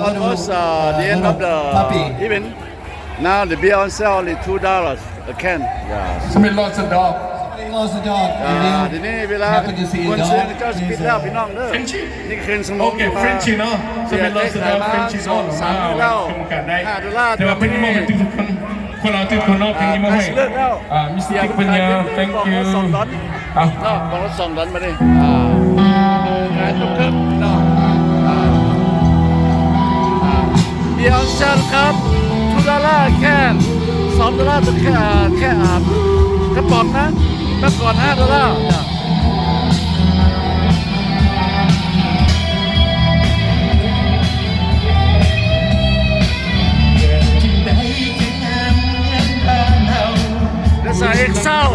the- on the on little, us uh, the end of the puppy. even now the beer on sale only two dollars a can yeah Somebody lost a dog. Somebody lost a dog. อ่าทีนี้เวลา Happen to see ค a นซื้อ dog. ก็จะปิดแล้วพี่น้องเด้อ Frenchie นี่คืนสมอง Okay, Frenchie เนาะ Somebody lost a dog. Frenchie สองสามมื้อแล้วโครงการได้ห้าดอลลาร์แต่ว่าเป็นโมเมนต์ทุกคนคนเราทุกคนเนาะเพลงนี้มาให้เลิกแล้วอ่ามิสเตอร์ปัญญา thank บอก you ว่าสองดอลอะเนาะบอกว่าสองดอลมาดิอ่าขายทุกครึ่ง เดี๋ยวเชิญครับทุกดอลลาร์แค่สองดอลลาร์ต่อแค่แค่อ่ากระป๋องนะเมื่อก่อนห้าดอลลาร์เนี่ย That's a Excel.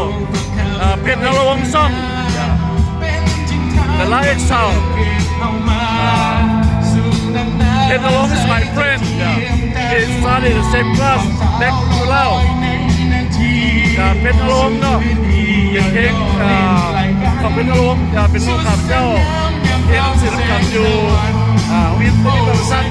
Uh, Pit Hello song. The light Excel. And along with my friend, yeah. he studied the same class back to Lao. Yeah, เป็นลมเนาะเป็นเอ่งของเป็นลมจะเป็นลูกขับเจ้าเพลงศิลปกขับอยู่อ่าวิทย์ที่เราสั้น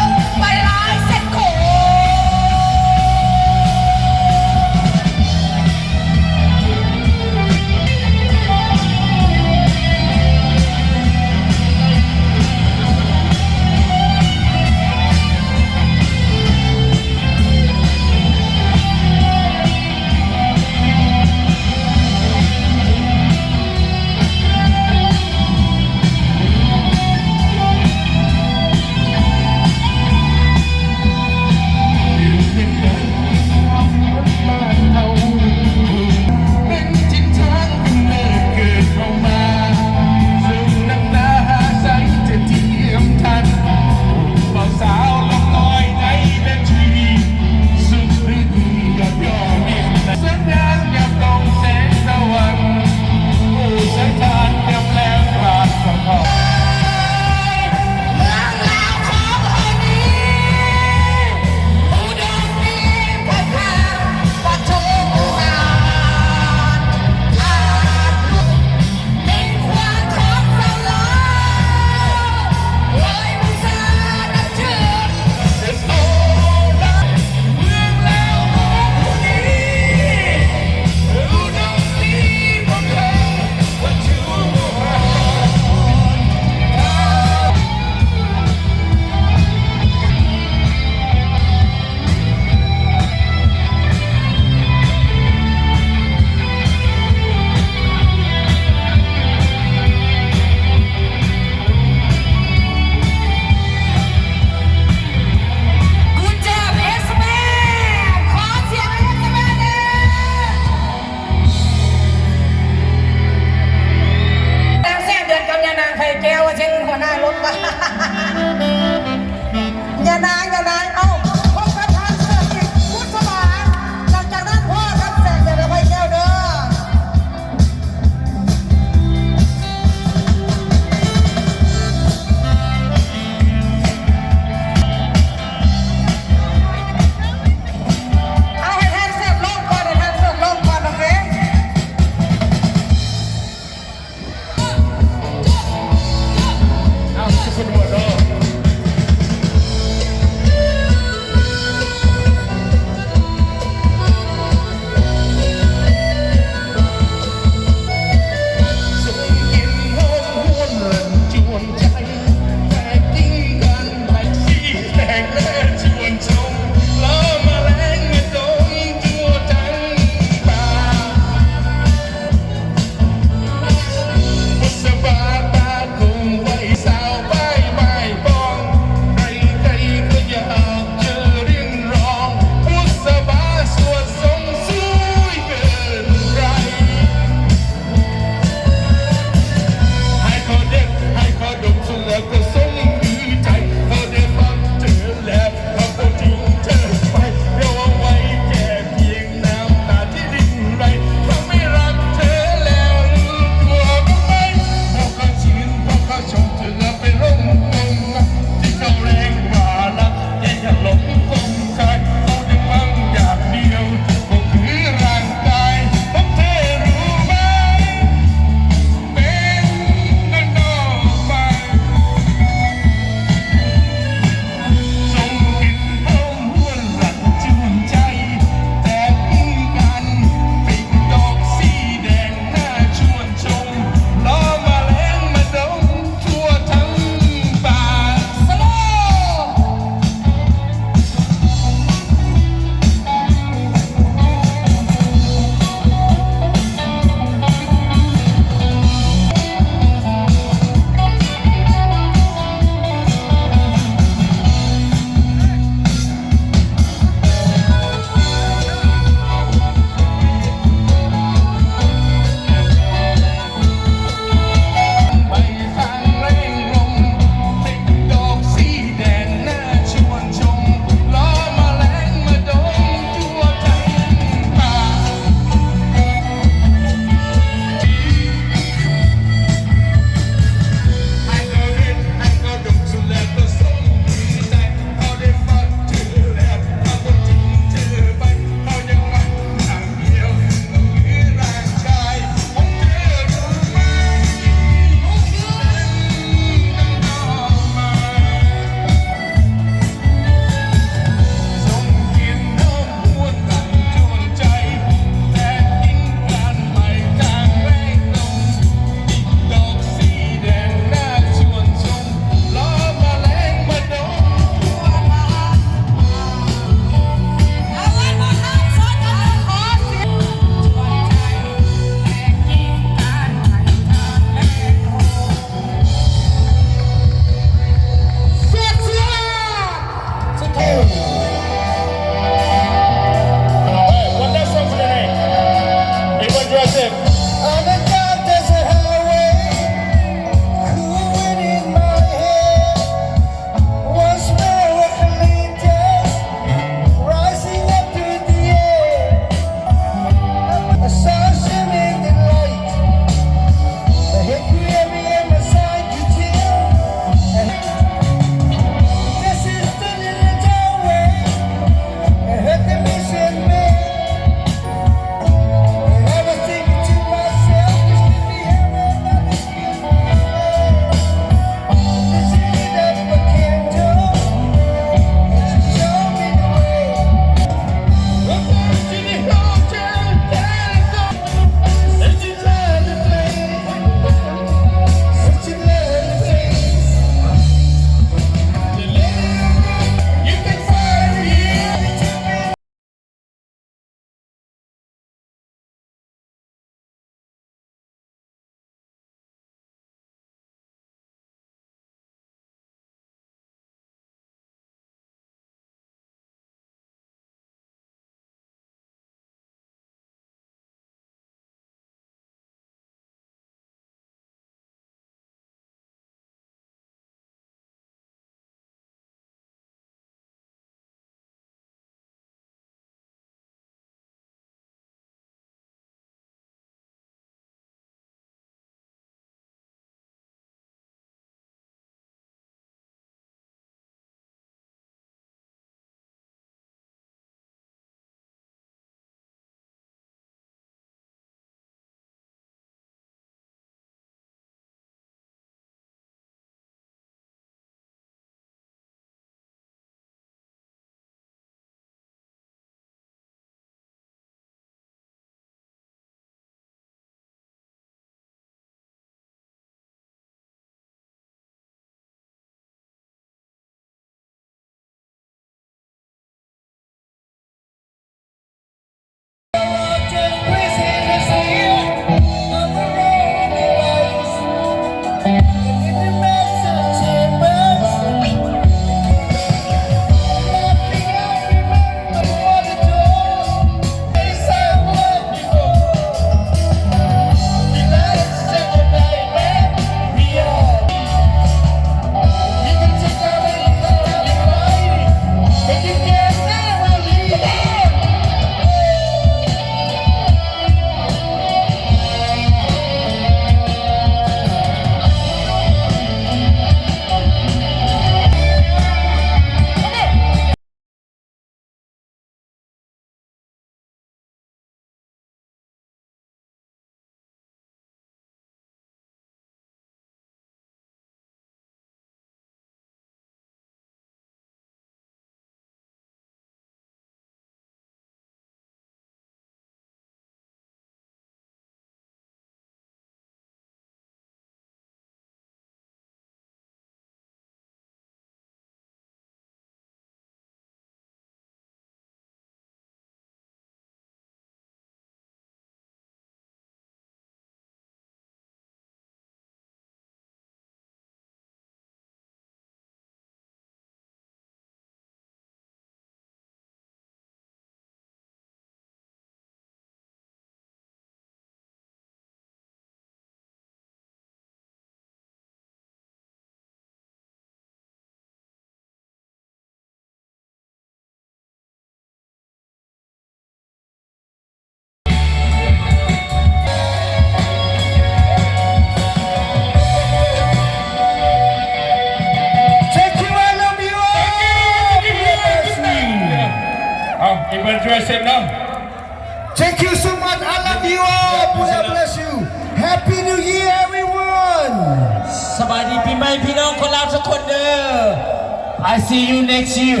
see you next year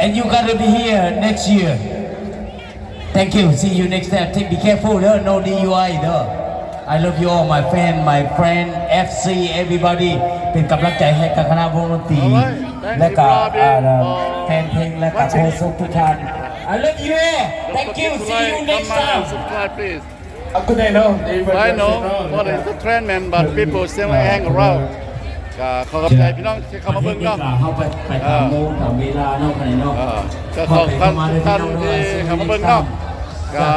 and you gotta be here next year Thank you see you next time Take be careful เด้อ no DUI เด้อ I love you all my friend my friend FC everybody เป็นกำลังใจให้กับคณะวงดนตรี Alright. Thank และก็ you, Robbie. อ่า Oh, แฟนเพลงและก็โค้ชทุกท่าน I love you all Thank you see you next Come on time and subscribe, please. How could I know? I know what is the trend, man, but people still hang around. ก็ขอขอบใจพี่น้องที่เข้ามาเบิ่งเนาะเข้าไปไปตามโมงตามเวลาเนาะภายในเนาะเออก็ขอบท่านทุกท่านที่เข้ามาเบิ่งเนาะก็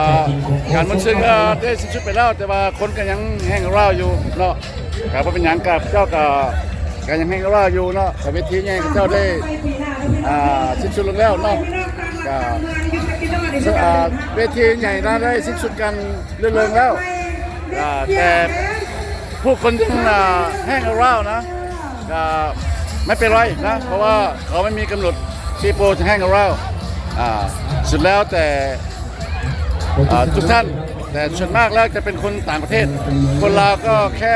การมันซึ่งก็ได้สิ้นสุดไปแล้วแต่ว่าคนก็ยังแห้งเราอยู่เนาะก็บ่เป็นหยังกับเจ้าก็ก็ยังแห้งเราอยู่เนาะแต่เวทีใหญ่กับเจ้าได้อ่าสิ้นสุดลงแล้วเนาะก็อ่าเวทีใหญ่น่าได้สิ้นสุดกันเรื่องเริงแล้วอ่าแต่ผู้คนที่อ่าแห้งเรานะ ไม่เป็นไรนะ เพราะว่าเราไม่มีกำหนดที่โปรจะแห้งเราอ่าสุดแล้วแต่อ่าทุกท่าน แต่ส่วนมากแล้วจะเป็นคนต่างประเทศ คนลาวก็แค่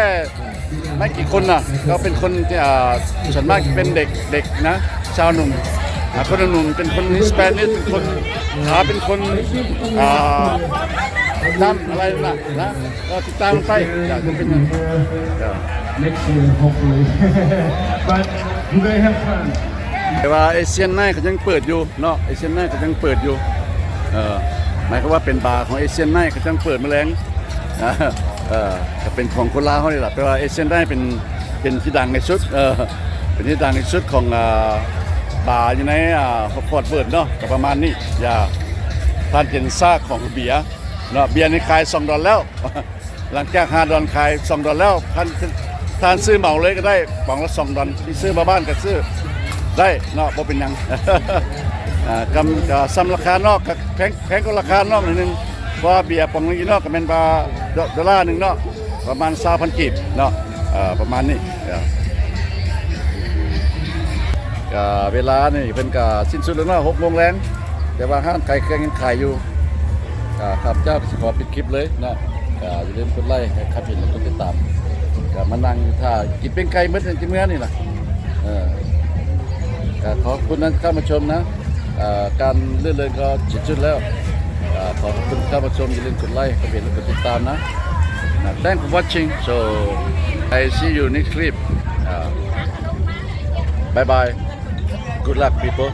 ไม่กี่คนนะก็เป็นคนที่อ่าส่วนมากเป็นเด็กเด็กนะ ชาวหนุ่มอ่าคนหนุ่มเป็นคนฮิสแปนิสเป็นคนขาเป็นคนอ่าดำอะไรนะนะก็ติดตามไปอยากจะเป็นอย่างนั้น Next year, hopefully. but you guys have fun. แต่ว่าเอเชียนไนท์เขายังเปิดอยู่เนาะเอเชียนไนท์เขายังเปิดอยู่เออหมายความว่าเป็นบาร์ของเอเชียนไนท์เขายังเปิดแมลงอ่าเออเป็นของคนลาวเขานี่แหละแปลว่าเอเชียนไนท์เป็นเป็นที่ดังในชุดเออเป็นที่ดังในชุดของบาร์อยู่ในอ่าฟอร์ดเวิร์ดเนาะประมาณนี้อย่าท่านเห็นซากของเบียร์เนาะเบียร์นี่ขาย2ดอลแล้ว หลังจาก5ดอลขาย2ดอลแล้วท่าน ท่านซื้อเหมาเลยก็ได้ปองละ2ดอลที่ซื้อมาบ้านก็ซื้อได้เนาะบ่เป็นหยัง อ่ากำก็ซ้ำราคานอกก็แพงแพงก็ราคานอกหน่อยหนึงเพราะว่าเบียร์ปองนี้นอกก็เป็นบาดดอลลาร์หนึงเนาะประมาณ20,000กีบเนาะอ่าประมาณนี้เออก็เวลานี่เพิ่นก็สิ้นสุดแล้วเนาะ6โมงแรงแต่ว่าห้างไก่เครื่องยังขายอยู่ก็ข้าพเจ้าก็สิขอปิดคลิปเลยเนาะก็อย่าลืมกดไลค์ให้ครับเห็นแล้วกดติดตาม ก็มานั่งถ้ากินเป็นไก่เมื้อจังมื้อนี่ล่ะเออก็ขอบคุณนั้นเข้ามาชมนะการเลื่อนเลยก็จิตจุดแล้วขอบคุณเข้ามาชมอย่าลืมกดไลค์กดเห็นกดติดตามนะ Thank for watching so I see you next clip bye bye good luck people